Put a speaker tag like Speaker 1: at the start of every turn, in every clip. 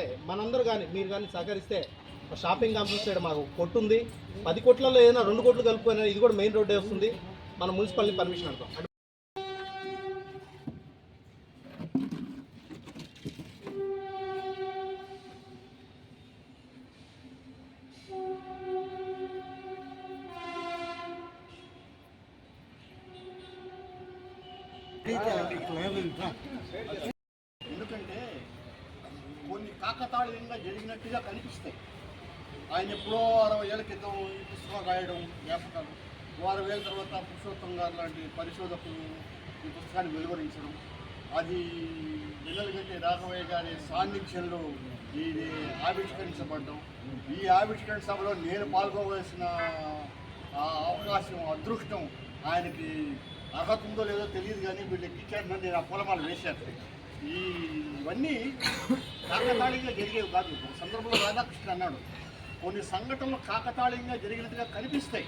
Speaker 1: అంటే మనందరూ కానీ మీరు కానీ సహకరిస్తే షాపింగ్ కాంప్లెక్స్ సైడ్ మాకు కొట్టు ఉంది పది కోట్లలో ఏదైనా రెండు కోట్లు కలుపుకొని ఇది కూడా మెయిన్ రోడ్డే వస్తుంది. మన మున్సిపాలిటీ పర్మిషన్ అంటాం
Speaker 2: ఎందుకంటే కొన్ని జరిగినట్టుగా కనిపిస్తాయి. ఆయన ఎప్పుడో అరవై ఏళ్ళ క్రితం ఈ పుస్తకం రాయడం జ్ఞాపకాలు. వారం వేల తర్వాత పురుషోత్తం గారు లాంటి పరిశోధకులు ఈ పుస్తకాన్ని వెలువరించడం. అది వెన్నెలగంటి రాఘవయ్య గారి సాన్నిధ్యంలో ఇది ఆవిష్కరించబడ్డం. ఈ ఆవిష్కరణ సభలో నేను పాల్గొవలసిన ఆ అవకాశం అదృష్టం ఆయనకి అర్హత ఉందో లేదో తెలియదు కానీ వీళ్ళు ఎక్కించారని నేను ఆ పూలమాలు వేశాను. ఈ ఇవన్నీ కాకతాళీయంగా జరిగేవి కాదు. ఒక సందర్భంలో రాధాకృష్ణ అన్నాడు కొన్ని సంఘటనలు కాకతాళీయంగా జరిగినట్టుగా కనిపిస్తాయి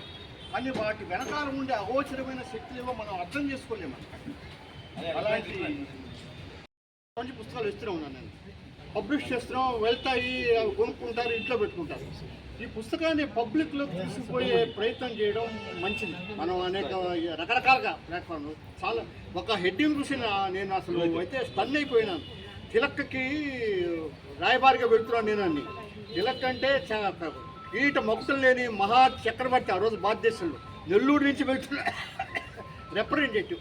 Speaker 2: కానీ వాటి వెనకాల ఉండే అగోచరమైన శక్తులేవో మనం అర్థం చేసుకోలేము. అలాంటి మంచి పుస్తకాలు ఇస్తూనే ఉన్నాను నేను. పబ్లిష్ చేస్తున్నాం వెళ్తాయి కొనుక్కుంటారు ఇంట్లో పెట్టుకుంటారు. ఈ పుస్తకాన్ని పబ్లిక్లో తీసుకుపోయే ప్రయత్నం చేయడం మంచిది. మనం అనేక రకరకాలుగా ప్లాట్ఫామ్లు చాలా ఒక హెడ్డింగ్ చూసి నేను అసలు అయితే స్టన్ అయిపోయినాను. తిలక్కకి రాయబారిగా పెడుతున్నాను నేను అన్ని. తిలక్ అంటే ఈట మొక్కలు లేని మహా చక్రవర్తి ఆ రోజు భారతదేశంలో. నెల్లూరు నుంచి వెళ్తున్న. రిప్రజెంటేటివ్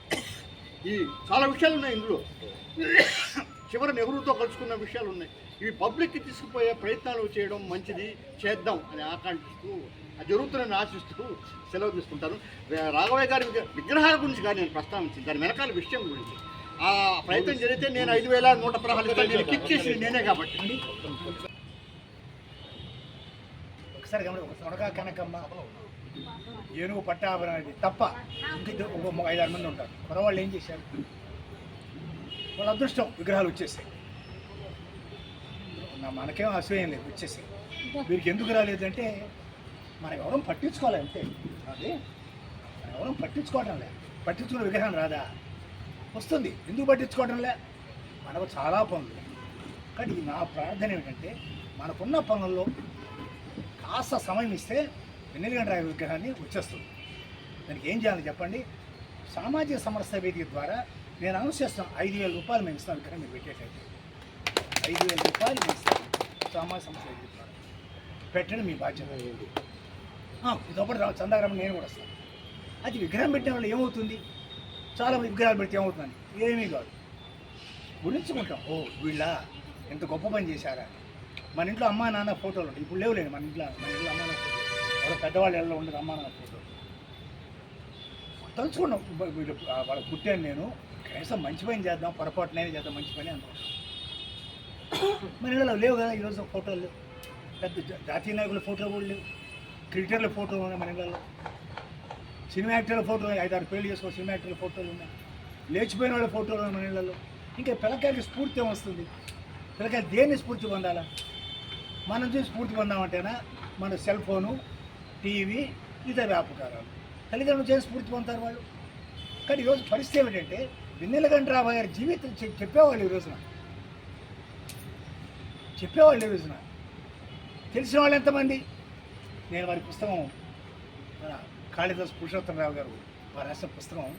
Speaker 2: ఈ చాలా విషయాలు ఉన్నాయి ఇందులో. చివరి నెహ్రూతో కలుసుకున్న విషయాలు ఉన్నాయి. ఇవి పబ్లిక్కి తీసుకుపోయే ప్రయత్నాలు చేయడం మంచిది చేద్దాం అని ఆకాంక్షిస్తూ జరుగుతుందని ఆశిస్తూ సెలవు తీసుకుంటాను. రాఘవయ్య గారి విగ్రహాల గురించి కానీ నేను ప్రస్తావించింది దాని వెనకాల విషయం గురించి. ఆ ప్రయత్నం జరిగితే నేను ఐదు వేల నూట పదహారు నేను కిక్ చేసింది నేనే కాబట్టి.
Speaker 3: ఒకసారి సొడగా కనకమ్మ ఏనుగు పట్టాభరణ అనేది తప్ప ఇంక ఒక ఐదారు మంది ఉంటారు. మరో ఏం చేశారు? వాళ్ళ అదృష్టం విగ్రహాలు వచ్చేసాయి. నా మనకేం అసూయం లేదు వచ్చేసి వీరికి ఎందుకు రాలేదంటే మనం ఎవరం పట్టించుకోవాలి అంతే. అది మనం ఎవరం పట్టించుకోవటం లే. పట్టించుకునే విగ్రహం రాదా? వస్తుంది. ఎందుకు పట్టించుకోవటం లే? మనకు చాలా పనులు. కానీ నా ప్రార్థన ఏమిటంటే మనకున్న పనుల్లో కాస్త సమయం ఇస్తే వెన్నెలగండ్రాయ విగ్రహాన్ని వచ్చేస్తుంది. దానికి ఏం చేయాలి చెప్పండి? సామాజిక సమరస్య వేదిక ద్వారా నేను అనౌన్స్ చేస్తాను ఐదు వేల రూపాయలు మేము ఇస్తాను విగ్రహం మీరు పెట్టేటైతే ఐదు వేల రూపాయలు మేము సామాజిక సమస్య వేదిక పెట్టండి మీ బాధ్యత ఆ, ఇదొకటి రా చందాగ్రామం నేను కూడా వస్తాను. అది విగ్రహం పెట్టిన వల్ల ఏమవుతుంది? చాలా విగ్రహాలు పెడితే ఏమవుతుంది ఏమీ కాదు. గురించుకుంటాం ఓ వీళ్ళ ఎంత గొప్ప పని చేశారా? మన ఇంట్లో అమ్మా నాన్న ఫోటోలు ఉంటాయి. ఇప్పుడు లేవులేండి మన ఇంట్లో మన ఇంట్లో అమ్మా నాన్న వాళ్ళ పెద్దవాళ్ళు ఇళ్ళలో ఉండదు అమ్మా నాన్న ఫోటోలు. తలుచుకున్నాం వీ- వీళ్ళు వాళ్ళకి పుట్టాను నేను. కనీసం మంచి పని చేద్దాం పొరపాటునైనా చేద్దాం మంచి పని అనుకుంటాం మన ఇళ్ళలో లేవు కదా ఈరోజు ఫోటోలు. పెద్ద జాతీయ నాయకుల ఫోటోలు కూడా లేవు. క్రికెటర్ల ఫోటోలు ఉన్నాయి మన ఇళ్ళలో సినిమా యాక్టర్ల ఫోటోలు ఐదారు పేర్లు చేసుకో సినిమా యాక్టర్ల ఫోటోలు ఉన్నాయి. లేచిపోయిన వాళ్ళ ఫోటోలు ఉన్నాయి మన ఇళ్ళలో ఇంకా పిల్లకాయలకి స్ఫూర్తి వస్తుంది పిల్లకాయలు దేన్ని స్ఫూర్తి పొందాలా? మనం చూసి స్ఫూర్తి పొందామంటేనా? మన సెల్ ఫోను టీవీ ఇతర వ్యాపకారాలు. తల్లిదండ్రులు చేసి స్ఫూర్తి పొందుతారు వాళ్ళు. కానీ ఈరోజు పరిస్థితి ఏమిటంటే వెన్నెలగంట రాబోయే రాబోయారు జీవితం చెప్పేవాళ్ళు ఈ రోజున. చెప్పేవాళ్ళు ఈ చూసిన తెలిసిన వాళ్ళు ఎంతమంది? నేను వారి పుస్తకం మన కాళిదాస్ పురుషోత్తమరావు గారు వారు రాసిన పుస్తకం.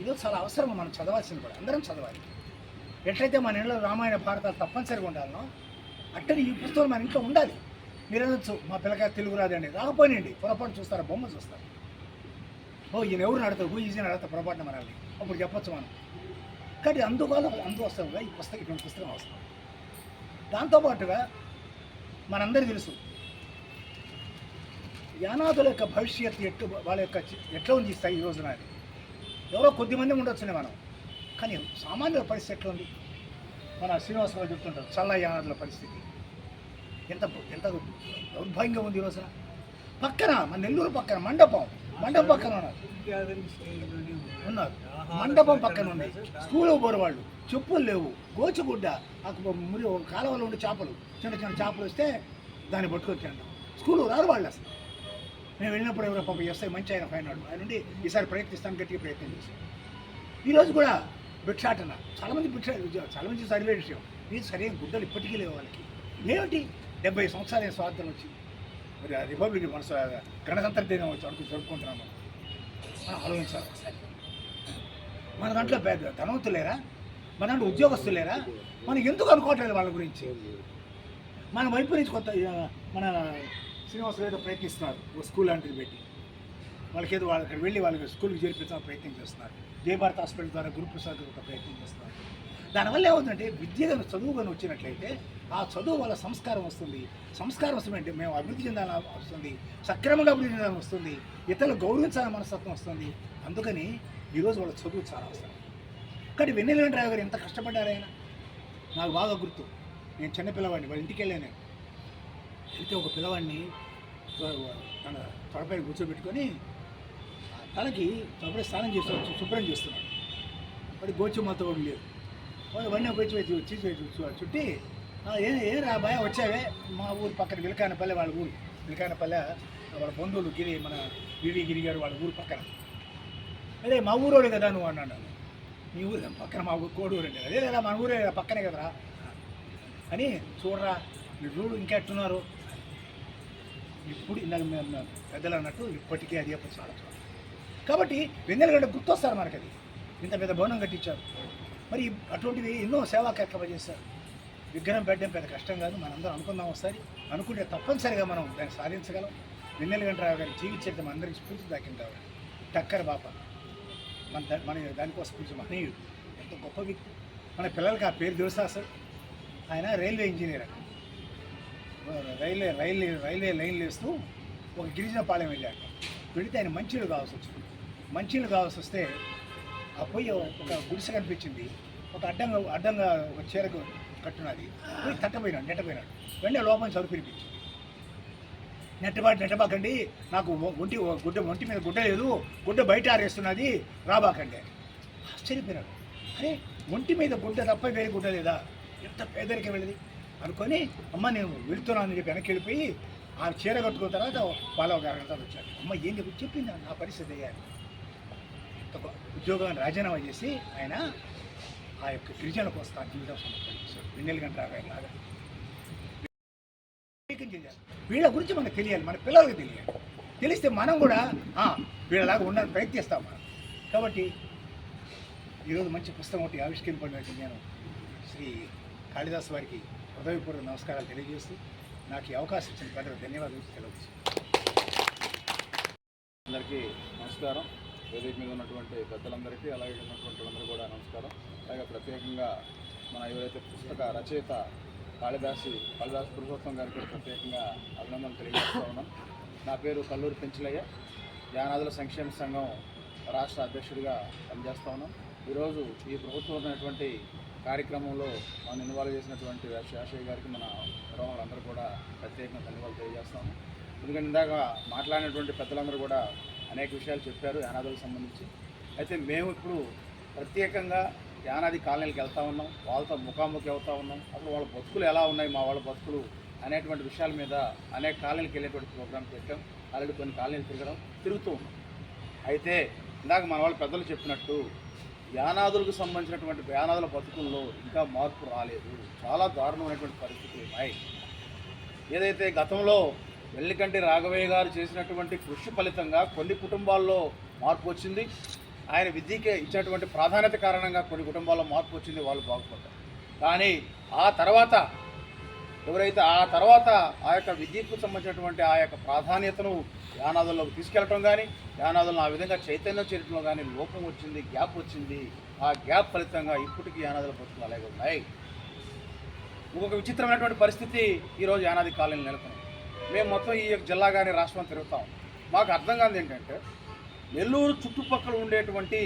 Speaker 3: ఇదో చాలా అవసరం మనం చదవాల్సింది కూడా. అందరం చదవాలి. ఎట్లయితే మన ఇంట్లో రామాయణ భారతాలు తప్పనిసరిగా ఉండాలనో అట్టని ఈ పుస్తకం మన ఇంట్లో ఉండాలి. మీరు అనొచ్చు మా పిల్లకాయ తెలుగు రాదండి రాకపోయినండి పొరపాటు చూస్తారా బొమ్మ చూస్తారు. ఓ ఈయన ఎవరు నడతారు హూ ఈజీ నడతారు పొరపాటున మనల్ని. అప్పుడు చెప్పొచ్చు మనం. కానీ అందువల్ల అందు ఈ పుస్తకం ఇటువంటి పుస్తకం అవసరం. దాంతోపాటుగా మనందరికీ తెలుసు యానాదుల యొక్క భవిష్యత్తు ఎట్టు వాళ్ళ యొక్క ఎట్లా ఉంది ఈ స్థాయి ఈ రోజున ఎవరో కొద్దిమంది ఉండొచ్చునే మనం. కానీ సామాన్యుల పరిస్థితి ఎట్లా ఉంది? మన శ్రీనివాసరావు చెప్తుంటారు చల్ల యానాదుల పరిస్థితి. ఎంత ఎంత దౌర్భాగ్యంగా ఉంది ఈ రోజున? పక్కన మన నెల్లూరు పక్కన మండపం. మండపం పక్కన ఉన్నారు. ఉన్నారు. మండపం పక్కన ఉన్నాయి స్కూల్ పోరు వాళ్ళు. చెప్పులు లేవు. గోచిగుడ్డ ఆ మురి కాలువలో ఉండే చేపలు. చిన్న చిన్న చేపలు వస్తే దాన్ని పట్టుకొచ్చాను. స్కూల్ రారు వాళ్ళు అసలు. మేము వెళ్ళినప్పుడు ఎవరో పాప ఎస్ఐ మంచి ఆయన ఫైన్ ఆడు ఆయన నుండి ఈసారి ప్రయత్నిస్తాను గట్టిగా ప్రయత్నం చేశాను. ఈరోజు కూడా భిక్షాటన. చాలామంది భిక్ష చాలామంది సర్వే విషయం. ఇది సరైన గుడ్డలు ఇప్పటికీ లేవు వాళ్ళకి. ఏమిటి డెబ్బై సంవత్సరాల స్వాతంత్రం వచ్చి మరి ఆ రిపబ్లిక్ మన గణతంత్ర దినం వచ్చి అడుగు జరుపుకుంటున్నాము. మనం ఆలోచించాలి. ఒకసారి మన దాంట్లో పెద్ద ధనవంతులు లేరా? మన దాంట్లో ఉద్యోగస్తులు లేరా? మనం ఎందుకు అనుకోవట్లేదు వాళ్ళ గురించి? మన వైపు నుంచి కొత్త మన శ్రీనివాసులు ఏదో ప్రయత్నిస్తున్నారు. ఓ స్కూల్ లాంటిది పెట్టి. వాళ్ళకి ఏదో వాళ్ళకి వెళ్ళి వాళ్ళకి స్కూల్కి చేర్పించాలని ప్రయత్నం చేస్తున్నారు. జయభారత్ హాస్పిటల్ ద్వారా గురుప్రసాద్ ఒక ప్రయత్నం చేస్తున్నారు. దానివల్ల ఏమవుతుందంటే విద్య చదువు కానీ వచ్చినట్లయితే ఆ చదువు వల్ల సంస్కారం వస్తుంది. సంస్కారం వస్తుందంటే మేము అభివృద్ధి చెందాలని వస్తుంది. సక్రమంగా అభివృద్ధి చెందాలని వస్తుంది. ఇతరులు గౌరవించాలని మనస్తత్వం వస్తుంది. అందుకని ఈరోజు వాళ్ళ చదువు చాలా అవసరం. కానీ వెన్నెల డ్రైవర్ గారు ఎంత కష్టపడ్డారు ఆయన? నాకు బాగా గుర్తు. నేను చిన్న పిల్లవాడిని వాళ్ళ ఇంటికి వెళ్ళాను నేను. వెళ్తే ఒక పిల్లవాడిని తన తొడపై కూర్చోబెట్టుకొని తనకి తొడపై స్నానం చేస్తూ శుభ్రం చేస్తున్నాడు. వాడి గోచుమ్మతో లేదు. ఇవన్నీ వన్నీ వచ్చి వచ్చి వచ్చి చు- చుట్టి ఏ ఏ రాబాయ వచ్చావే? మా ఊరు పక్కన విలకానపల్లె వాళ్ళ ఊరు. విలకానపల్లె వాళ్ళ బంధువులు గిరి మన వివి గిరి గారు వాళ్ళ ఊరు పక్కన. అదే మా ఊరోడు కదా నువ్వు అన్నాడు నన్ను. మీ ఊరు పక్కన మా ఊరు కోడూరు అండి అదే లేదా మన ఊరే పక్కనే కదరా? అని చూడరా మీరు చూడు ఇంకెట్టున్నారు ఇప్పుడు ఇందాక మేము పెద్దలు అన్నట్టు ఇప్పటికీ అది ఎప్పుడు చాలా కాబట్టి వెన్నెలగడ్డ గుర్తొస్తారు మనకి అది ఇంత పెద్ద భవనం కట్టించారు. మరి అటువంటివి ఎన్నో సేవా కార్యక్రమాలు చేశారు. విగ్రహం పెట్టడం పెద్ద కష్టం కాదు మనందరం అనుకుందాం ఒకసారి. అనుకుంటే తప్పనిసరిగా మనం దాన్ని సాధించగలం. వెన్నెల వెంకటరావు గారి జీవిత చరిత్ర మనందరికీ స్ఫూర్తి దాకింది కావాలి టక్కర్ బాప. మన దా- మన దానికోసం కొంచెం మహనీయుడు. ఎంత గొప్ప వ్యక్తి. మన పిల్లలకి ఆ పేరు తెలుసా అసలు ఆయన రైల్వే ఇంజనీర్ అక్కడ రైల్వే రైల్వే రైల్వే లైన్లు వేస్తూ ఒక గిరిజన పాలెం వెళ్ళాడు. వెళితే ఆయన మంచినీళ్ళు కావాల్సి వచ్చింది. మంచినీళ్ళు కావాల్సి వస్తే ఆ పొయ్యి ఒక గుడిసె కనిపించింది. ఒక అడ్డంగా అడ్డంగా ఒక చీరకు కట్టున్నది. పోయి తట్టపోయినాడు నెట్టపోయినాడు. వెంటనే లోపల చదువు పిలిపించింది. నెట్టబాటు నెట్టబాకండి నాకు ఒంటి గుడ్డ ఒంటి మీద గుడ్డ లేదు గుడ్డ బయట ఆరేస్తున్నది రాబాకండి ఆశ్చర్యపోయినాడు. అరే ఒంటి మీద గుడ్డ తప్ప వేరే గుడ్డ లేదా? ఎంత పేదరికం వెళ్ళింది? అనుకొని అమ్మ నేను వెళ్తున్నాను చెప్పి వెనక్కి వెళ్ళిపోయి ఆ చీర కట్టుకున్న తర్వాత వాళ్ళ ఒక అరగంట వచ్చాడు అమ్మ ఏం చెప్పి చెప్పింది నా పరిస్థితి అయ్యాను ఉద్యోగాన్ని రాజీనామా చేసి ఆయన ఆ యొక్క గిరిజన కోసం జీవితం సమర్పించారు వెన్నెల గంట లాగా చేయాలి. వీళ్ళ గురించి మనకు తెలియాలి మన పిల్లలకు తెలియాలి. తెలిస్తే మనం కూడా వీళ్ళలాగా ఉండాలని ప్రయత్నిస్తాం మనం. కాబట్టి ఈరోజు మంచి పుస్తకం ఒకటి ఆవిష్కరింపడినట్టు నేను శ్రీ కాళిదాస్ వారికి హృదయపూర్వక నమస్కారాలు తెలియజేస్తూ నాకు ఈ అవకాశం ఇచ్చిన పెద్దలు ధన్యవాదాలు తెలియజేస్తాను
Speaker 4: అందరికీ నమస్కారం. వేదిక మీద ఉన్నటువంటి పెద్దలందరికీ అలాగే ఉన్నటువంటి వాళ్ళందరూ కూడా నమస్కారం. అలాగే ప్రత్యేకంగా మన ఎవరైతే పుస్తక రచయిత కాళిదాసి కాళిదాస్ పురుషోత్తం గారికి ప్రత్యేకంగా అభినందనలు తెలియజేస్తూ ఉన్నాం. నా పేరు కల్లూరు పెంచలయ్య. జానాదుల సంక్షేమ సంఘం రాష్ట్ర అధ్యక్షుడిగా పనిచేస్తూ ఉన్నాం. ఈరోజు ఈ ప్రభుత్వమైనటువంటి కార్యక్రమంలో మనం ఇన్వాల్వ్ చేసినటువంటి శాషయ్య గారికి మన నిర్వాహకులందరూ కూడా ప్రత్యేకంగా ధన్యవాదాలు తెలియజేస్తాము ఎందుకంటే ఇందాక మాట్లాడినటువంటి పెద్దలందరూ కూడా అనేక విషయాలు చెప్పారు యానాదులకు సంబంధించి. అయితే మేము ఇప్పుడు ప్రత్యేకంగా యానాది కాలనీలకు వెళ్తూ ఉన్నాం వాళ్ళతో ముఖాముఖి అవుతా ఉన్నాం. అసలు వాళ్ళ బతుకులు ఎలా ఉన్నాయి మా వాళ్ళ బతుకులు అనేటువంటి విషయాల మీద అనేక కాలనీలకు వెళ్ళేటువంటి ప్రోగ్రామ్ పెట్టాం. ఆల్రెడీ కొన్ని కాలనీలు తిరగడం తిరుగుతూ ఉన్నాం. అయితే ఇందాక మన వాళ్ళ పెద్దలు చెప్పినట్టు యానాదులకు సంబంధించినటువంటి యానాదుల బతుకుల్లో ఇంకా మార్పు రాలేదు. చాలా దారుణమైనటువంటి పరిస్థితులు ఉన్నాయి. ఏదైతే గతంలో వెల్లికంటి రాఘవయ్య గారు చేసినటువంటి కృషి ఫలితంగా కొన్ని కుటుంబాల్లో మార్పు వచ్చింది. ఆయన విద్యకి ఇచ్చినటువంటి ప్రాధాన్యత కారణంగా కొన్ని కుటుంబాల్లో మార్పు వచ్చింది వాళ్ళు బాగుపడ్డారు. కానీ ఆ తర్వాత ఎవరైతే ఆ తర్వాత ఆ యొక్క విద్యకు సంబంధించినటువంటి ఆ యొక్క ప్రాధాన్యతను యానాదుల్లోకి తీసుకెళ్ళటం కానీ యానాదులను ఆ విధంగా చైతన్యం చేయడంలో కానీ లోపం వచ్చింది గ్యాప్ వచ్చింది. ఆ గ్యాప్ ఫలితంగా ఇప్పటికీ యానాదుల బతుకులు అలాగే ఉన్నాయి. ఇంకొక విచిత్రమైనటువంటి పరిస్థితి ఈరోజు యానాది కాలనీ నెలకొంది. మేము మొత్తం ఈ యొక్క జిల్లా కానీ రాష్ట్రం తిరుగుతాం. మాకు అర్థం కాదు ఏంటంటే నెల్లూరు చుట్టుపక్కల ఉండేటువంటి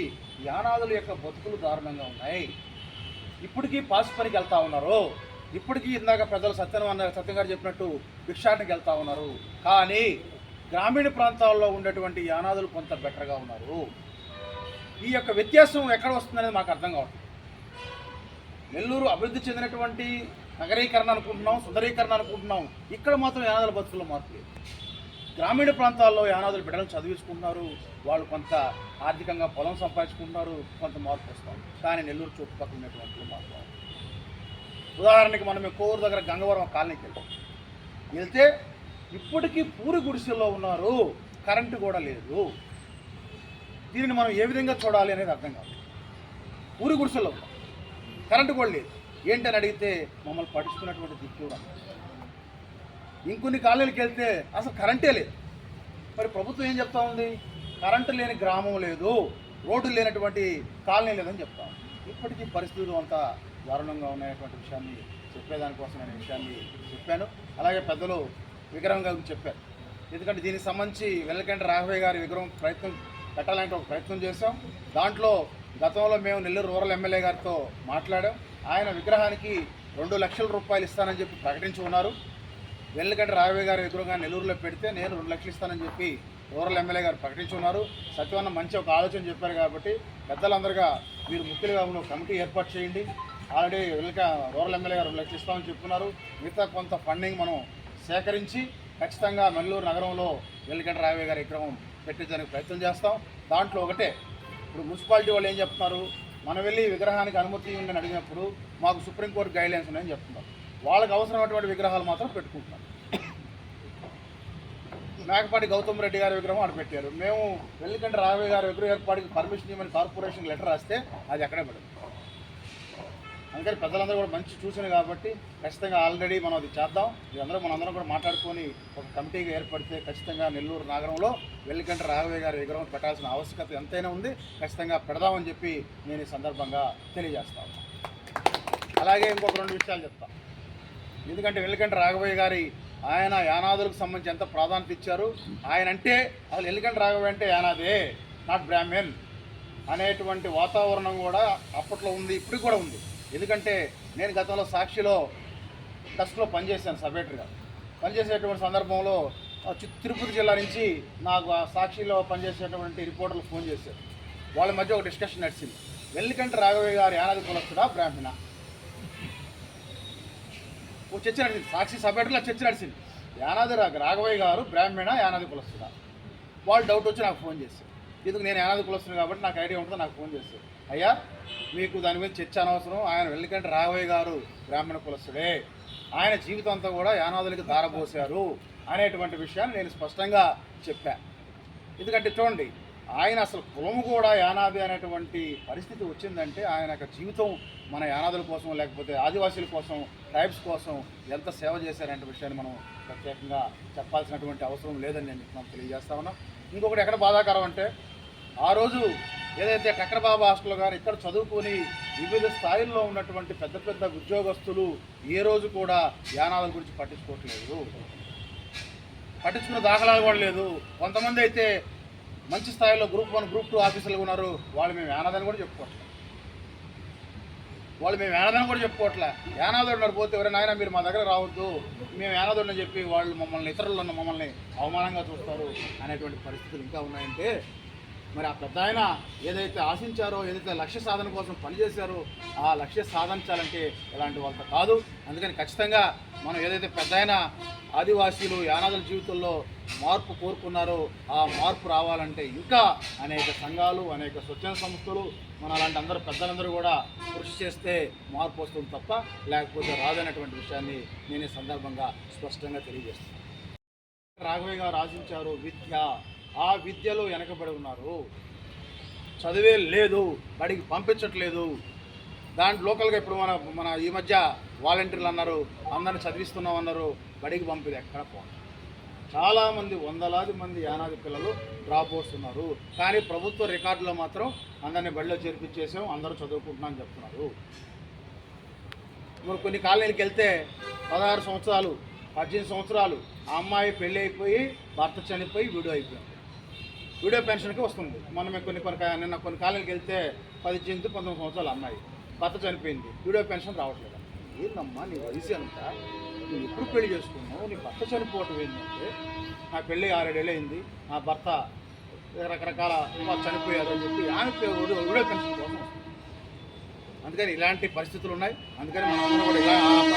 Speaker 4: యానాదుల యొక్క బతుకులు దారుణంగా ఉన్నాయి. ఇప్పటికీ పాస్ పనికి వెళ్తా ఉన్నారు. ఇప్పటికీ ఇందాక ప్రజలు సత్యం అన్న సత్యం గారు చెప్పినట్టు భిక్షాటనకి వెళ్తా ఉన్నారు. కానీ గ్రామీణ ప్రాంతాల్లో ఉండేటువంటి యానాదులు కొంత బెటర్గా ఉన్నారు. ఈ యొక్క వ్యత్యాసం ఎక్కడ వస్తుందనేది మాకు అర్థం కావట్లేదు. నెల్లూరు అభివృద్ధి చెందినటువంటి నగరీకరణ అనుకుంటున్నాం సుందరీకరణ అనుకుంటున్నాం. ఇక్కడ మాత్రం యానాదుల బతుకుల్లో మార్పు లేదు గ్రామీణ ప్రాంతాల్లో యానాదులు బిడ్డలు చదివించుకుంటున్నారు. వాళ్ళు కొంత ఆర్థికంగా పొలం సంపాదించుకుంటున్నారు. కొంత మార్పు వస్తాం. కానీ నెల్లూరు చుట్టుపక్కల ఉన్నటువంటి మార్పు ఉదాహరణకి మనం కోవూరు దగ్గర గంగవరం కాలనీకి వెళ్తాం. వెళ్తే ఇప్పటికీ పూరి గుడిసెల్లో ఉన్నారు. కరెంటు కూడా లేదు. దీనిని మనం ఏ విధంగా చూడాలి అనేది అర్థం కాదు. పూరి గుడిసెల్లో ఉన్నాం. కరెంటు కూడా లేదు. ఏంటని అడిగితే మమ్మల్ని పట్టించుకున్నటువంటి దిక్కు ఇంకొన్ని కాలనీలకు వెళ్తే అసలు కరెంటే లేదు. మరి ప్రభుత్వం ఏం చెప్తా ఉంది? కరెంటు లేని గ్రామం లేదు రోడ్డు లేనటువంటి కాలనీ లేదని చెప్తా ఇప్పటికీ పరిస్థితులు అంత దారుణంగా ఉన్నటువంటి విషయాన్ని చెప్పేదానికోసం నేను విషయాన్ని చెప్పాను. అలాగే పెద్దలు విగ్రహం గురించి చెప్పారు. ఎందుకంటే దీనికి సంబంధించి వెల్లకంటి రాఘవయ్య గారి విగ్రహం ప్రయత్నం పెట్టాలంటే ఒక ప్రయత్నం చేశాం. దాంట్లో గతంలో మేము నెల్లూరు రూరల్ ఎమ్మెల్యే గారితో మాట్లాడాం. ఆయన విగ్రహానికి రెండు లక్షల రూపాయలు ఇస్తానని చెప్పి ప్రకటించి ఉన్నారు. వెల్లకంటి రాఘవయ్య గారి విగ్రహంగా నెల్లూరులో పెడితే నేను రెండు లక్షలు ఇస్తానని చెప్పి రూరల్ ఎమ్మెల్యే గారు ప్రకటించి ఉన్నారు. సత్యవన్న మంచి ఒక ఆలోచన చెప్పారు కాబట్టి పెద్దలందరుగా మీరు ముఖ్యులుగా ఉన్న కమిటీ ఏర్పాటు చేయండి. ఆల్రెడీ వెల్క రూరల్ ఎమ్మెల్యే గారు రెండు లక్షలు ఇస్తామని చెప్తున్నారు. మిగతా కొంత ఫండింగ్ మనం సేకరించి ఖచ్చితంగా నెల్లూరు నగరంలో వెల్కంటి రాఘవయ్య గారి విగ్రహం పెట్టించడానికి ప్రయత్నం చేస్తాం. దాంట్లో ఒకటే ఇప్పుడు మున్సిపాలిటీ వాళ్ళు ఏం చెప్తున్నారు? మనం వెళ్ళి విగ్రహానికి అనుమతి ఇవ్వండి అడిగినప్పుడు మాకు సుప్రీంకోర్టు గైడ్లైన్స్ ఉన్నాయని చెప్తున్నారు. వాళ్ళకి అవసరమైనటువంటి విగ్రహాలు మాత్రం పెట్టుకుంటున్నారు మేకపాటి గౌతమ్ రెడ్డి గారి విగ్రహం అక్కడ పెట్టారు. మేము వెల్లికంటి రాఘవయ్య గారి విగ్రహం ఏర్పాటుకి పర్మిషన్ ఇవ్వమని కార్పొరేషన్ లెటర్ రాస్తే అది అక్కడే పడింది అందుకని పెద్దలందరూ కూడా మంచి చూసిన కాబట్టి ఖచ్చితంగా ఆల్రెడీ మనం అది చేద్దాం. ఇదందరూ మనందరం కూడా మాట్లాడుకొని ఒక కమిటీగా ఏర్పడితే ఖచ్చితంగా నెల్లూరు నగరంలో వెల్లికంట రాఘవయ్య గారి విగ్రహం పెట్టాల్సిన ఆవశ్యకత ఎంతైనా ఉంది. ఖచ్చితంగా పెడదామని చెప్పి నేను ఈ సందర్భంగా తెలియజేస్తాను అలాగే ఇంకొక రెండు విషయాలు చెప్తాను ఎందుకంటే వెల్లికంట రాఘవయ్య గారి ఆయన యానాదులకు సంబంధించి ఎంత ప్రాధాన్యత ఇచ్చారు? ఆయన అంటే అసలు ఎల్లికంట రాఘవయ్య అంటే యానాదే నాట్ బ్రాహ్మణ్ అనేటువంటి వాతావరణం కూడా అప్పట్లో ఉంది ఇప్పుడు కూడా ఉంది. ఎందుకంటే నేను గతంలో సాక్షిలో ట్రస్ట్లో పనిచేశాను సపరేటర్గా పనిచేసేటువంటి సందర్భంలో తిరుపతి జిల్లా నుంచి నాకు ఆ సాక్షిలో పనిచేసేటువంటి రిపోర్టర్లు ఫోన్ చేశారు. వాళ్ళ మధ్య ఒక డిస్కషన్ నడిచింది. వెల్లికంటి రాఘవయ్య గారు యానాది కులస్తుడా బ్రాహ్మణ? ఓ చర్చ నడిచింది. సాక్షి సపరేటర్లో చర్చ నడిచింది. యానాది రాఘవయ్య గారు బ్రాహ్మణ యానాది కులస్తుడా? వాళ్ళు డౌట్ వచ్చి నాకు ఫోన్ చేశారు. ఎందుకు నేను యానాది కులస్తున్నా కాబట్టి నాకు ఐడియా ఉంటుందో నాకు ఫోన్ చేశారు. అయ్యా మీకు దాని మీద చర్చ అనవసరం. ఆయన వెళ్ళకంటే రాఘవయ్య గారు బ్రాహ్మణ కులస్తుడే. ఆయన జీవితం అంతా కూడా యానాదులకి దారబోసారు అనేటువంటి విషయాన్ని నేను స్పష్టంగా చెప్పాను ఎందుకంటే చూడండి ఆయన అసలు కులము కూడా యానాది అనేటువంటి పరిస్థితి వచ్చిందంటే ఆయన యొక్క జీవితం మన యానాదుల కోసం లేకపోతే ఆదివాసీల కోసం ట్రైబ్స్ కోసం ఎంత సేవ చేశారనే విషయాన్ని మనం ప్రత్యేకంగా చెప్పాల్సినటువంటి అవసరం లేదని నేను మనం తెలియజేస్తా ఉన్నాం. ఇంకొకటి ఎక్కడ బాధాకరం అంటే ఆ రోజు ఏదైతే కక్కరబాబు హాస్టల్ గారు ఇక్కడ చదువుకొని వివిధ స్థాయిల్లో ఉన్నటువంటి పెద్ద పెద్ద ఉద్యోగస్తులు ఏ రోజు కూడా యానాల గురించి పట్టించుకోవట్లేదు. పట్టించుకున్న దాఖలాలు కూడా లేదు. కొంతమంది అయితే మంచి స్థాయిలో గ్రూప్ వన్ గ్రూప్ టూ ఆఫీసర్లు ఉన్నారు. వాళ్ళు మేము యానాదని కూడా చెప్పుకోవట్లేదు వాళ్ళు మేము యానాదని కూడా చెప్పుకోవట్లే. యానాదుడు ఉన్నారు పోతే ఎవరైనా ఆయన మీరు మా దగ్గర రావద్దు. మేము యానాదుడు చెప్పి వాళ్ళు మమ్మల్ని ఇతరులు మమ్మల్ని అవమానంగా చూస్తారు అనేటువంటి పరిస్థితులు ఇంకా ఉన్నాయంటే మరి ఆ పెద్ద ఆయన ఏదైతే ఆశించారో ఏదైతే లక్ష్య సాధన కోసం పనిచేశారో ఆ లక్ష్య సాధించాలంటే ఇలాంటి వాళ్ళతో కాదు. అందుకని ఖచ్చితంగా మనం ఏదైతే పెద్ద ఆయన ఆదివాసీలు యానాదుల జీవితంలో మార్పు కోరుకున్నారో ఆ మార్పు రావాలంటే ఇంకా అనేక సంఘాలు అనేక స్వచ్ఛంద సంస్థలు మన అలాంటి అందరూ పెద్దలందరూ కూడా కృషి చేస్తే మార్పు వస్తుంది తప్ప లేకపోతే రాదనేటువంటి విషయాన్ని నేను ఈ సందర్భంగా స్పష్టంగా తెలియజేస్తున్నాను. రాఘవయ్య గారు ఆశించారు విద్య ఆ విద్యలో వెనకబడి ఉన్నారు. చదివే లేదు బడికి పంపించట్లేదు. దాంట్లో లోకల్గా ఇప్పుడు మన మన ఈ మధ్య వాలంటీర్లు అన్నారు అందరిని చదివిస్తున్నాం అన్నారు బడికి పంపిది ఎక్కడ పోవాలి చాలామంది వందలాది మంది యానాది పిల్లలు డ్రాప్ అవుట్స్ ఉన్నారు కానీ ప్రభుత్వ రికార్డులో మాత్రం అందరిని బడిలో చేర్పించేసాం అందరూ చదువుకుంటున్నామని చెప్తున్నారు. మరి కొన్ని కాలనీలకు వెళ్తే పదహారు సంవత్సరాలు పద్దెనిమిది సంవత్సరాలు ఆ అమ్మాయి పెళ్ళి అయిపోయి భర్త చనిపోయి విడు అయిపోయింది వీడియో పెన్షన్కి వస్తుంది. మనం కొన్ని కొన్ని నిన్న కొన్ని కాలేజీకి వెళ్తే పదిహేను పంతొమ్మిది సంవత్సరాలు అమ్మాయి. భర్త చనిపోయింది. వీడియో పెన్షన్ రావట్లేదు? ఏందమ్మా నీ వయసు ఎంత? నువ్వు ఎప్పుడు పెళ్ళి చేసుకున్నావు? నీ భర్త చనిపోవటం ఏంటంటే నా పెళ్ళి ఆరేడేళ్ళు అయింది నా భర్త రకరకాల వాళ్ళు చనిపోయారు అని చెప్పి ఆమె వీడియో పెన్షన్ కోసం వస్తుంది. అందుకని ఇలాంటి పరిస్థితులు ఉన్నాయి. అందుకని మనం అందరం కూడా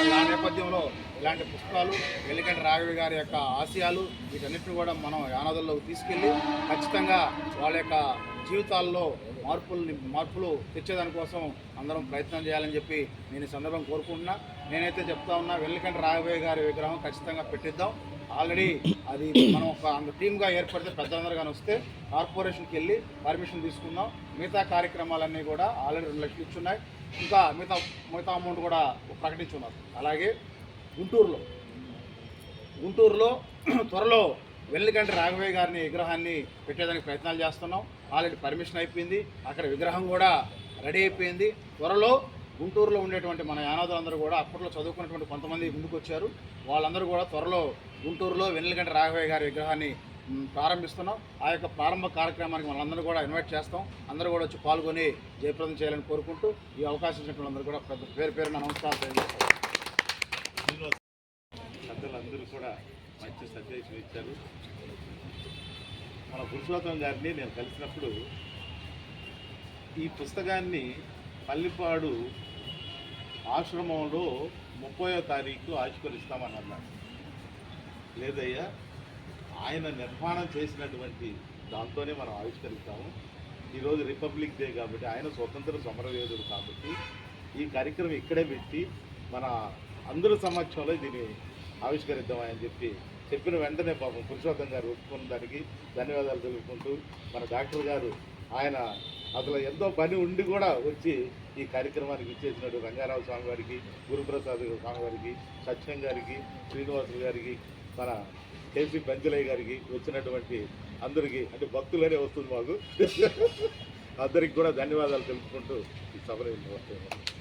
Speaker 4: ఇలా నేపథ్యంలో ఇలాంటి పుస్తకాలు ఎల్లికంటి రాఘవి గారి యొక్క ఆశయాలు వీటన్నిటిని కూడా మనం యానాదుల్లోకి తీసుకెళ్ళి ఖచ్చితంగా వాళ్ళ యొక్క జీవితాల్లో మార్పుల్ని మార్పులు తెచ్చేదానికోసం అందరం ప్రయత్నం చేయాలని చెప్పి నేను ఈ సందర్భం కోరుకుంటున్నా. నేనైతే చెప్తా ఉన్నా వెల్లికంటి రాఘవయ్య గారి విగ్రహం ఖచ్చితంగా పెట్టిద్దాం. ఆల్రెడీ అది మనం ఒక అంత టీమ్గా ఏర్పడితే పెద్దలందరూ కానీ వస్తే కార్పొరేషన్కి వెళ్ళి పర్మిషన్ తీసుకుందాం. మిగతా కార్యక్రమాలన్నీ కూడా ఆల్రెడీ రెండు లక్షలు ఇచ్చున్నాయి. ఇంకా మిగతా మిగతా అమౌంట్ కూడా ప్రకటించున్నారు అలాగే గుంటూరులో గుంటూరులో త్వరలో వెల్లిగంటి రాఘవయ్య గారిని విగ్రహాన్ని పెట్టేదానికి ప్రయత్నాలు చేస్తున్నాం. ఆల్రెడీ పర్మిషన్ అయిపోయింది. అక్కడ విగ్రహం కూడా రెడీ అయిపోయింది. త్వరలో గుంటూరులో ఉండేటువంటి మన యానాదులందరూ కూడా అప్పట్లో చదువుకున్నటువంటి కొంతమంది ముందుకు వచ్చారు వాళ్ళందరూ కూడా త్వరలో గుంటూరులో వెన్నెలగంట రాఘవయ్య గారి విగ్రహాన్ని ప్రారంభిస్తున్నాం. ఆ యొక్క ప్రారంభ కార్యక్రమానికి మనందరూ కూడా ఇన్వైట్ చేస్తాం. అందరూ కూడా వచ్చి పాల్గొని జయప్రదం చేయాలని కోరుకుంటూ ఈ అవకాశం ఇచ్చినటువంటి అందరూ కూడా పెద్ద పేరు పేరున నమస్కారం తెలియజేస్తాం.
Speaker 5: పెద్దలందరూ కూడా మంచి సందేశం ఇచ్చారు. మన పురుషోత్తం గారిని నేను కలిసినప్పుడు ఈ పుస్తకాన్ని పల్లిపాడు ఆశ్రమంలో ముప్పయో తారీఖు ఆవిష్కరిస్తామని అన్నాడు లేదయ్యా ఆయన నిర్మాణం చేసినటువంటి దాంతోనే మనం ఆవిష్కరిస్తాము. ఈరోజు రిపబ్లిక్ డే కాబట్టి ఆయన స్వతంత్ర సమరవేదుడు కాబట్టి ఈ కార్యక్రమం ఇక్కడే పెట్టి మన అందరి సమక్షంలో దీన్ని ఆవిష్కరిద్దామని చెప్పి చెప్పిన వెంటనే పాపం పురుషోత్తం గారు ఒప్పుకున్న దానికి ధన్యవాదాలు తెలుపుకుంటూ మన డాక్టర్ గారు ఆయన అసలు ఎంతో పని ఉండి కూడా వచ్చి ఈ కార్యక్రమానికి ఇచ్చేసినట్టు రంగారావు స్వామి గారికి గురుప్రసాద్ స్వామి గారికి సత్యం గారికి శ్రీనివాసులు గారికి మన కేసీ పెంచలయ్య గారికి వచ్చినటువంటి అందరికీ అంటే భక్తులనే వస్తుంది మాకు. అందరికి కూడా ధన్యవాదాలు తెలుపుకుంటూ ఈ సభలో వస్తున్నాను